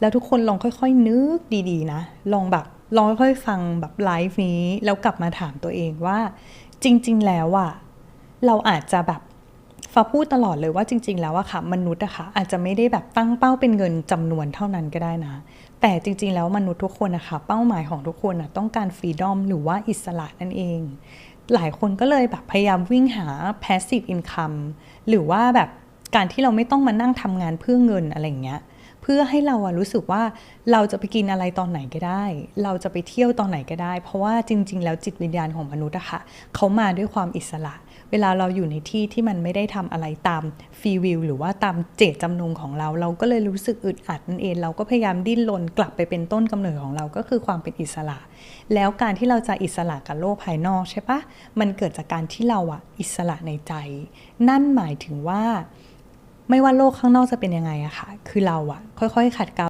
แล้วทุกคนลองค่อยๆ นึกดีๆ นะ ลองแบบลองค่อยๆฟังแบบไลฟ์นี้ แล้วกลับมาถามตัวเองว่า จริง ๆ แล้วอะเราอาจจะแบบฟ้าพูดตลอดเลยว่าจริง ๆ แล้วอะค่ะ มนุษย์อะค่ะอาจจะไม่ได้แบบตั้งเป้าเป็นเงินจำนวนเท่านั้นก็ได้นะ แต่จริง ๆ แล้วมนุษย์ทุกคนนะคะเป้าหมายของทุกคนอะต้องการฟรีดอมหรือว่าอิสระนั่นเอง หลายคนก็เลยแบบพยายามวิ่งหา passive income หรือว่าแบบการที่เราไม่ต้องมานั่งทำงานเพื่อเงินอะไรอย่างเงี้ย พื่อให้เราอะรู้สึกว่าเราจะไปกินอะไรตอนไหนก็ได้ เราจะไปเที่ยวตอนไหนก็ได้ เพราะว่าจริง ๆ แล้วจิตวิญญาณของมนุษย์อะค่ะเขามาด้วยความอิสระ เวลาเราอยู่ในที่ที่มันไม่ได้ทำอะไรตามฟีวิวหรือว่าตามเจตจำนงของเรา เราก็เลยรู้สึกอึดอัดนั่นเอง เราก็พยายามดิ้นรนกลับไปเป็นต้นกำเนิดของเราก็คือความเป็นอิสระ แล้วการที่เราจะอิสระกับโลกภายนอกใช่ปะมันเกิดจากการที่เราอะอิสระในใจ นั่นหมายถึงว่า ไม่ว่าโลกข้างนอกจะเป็นยังไงอะค่ะ คือเราอะค่อยๆขัดเกลา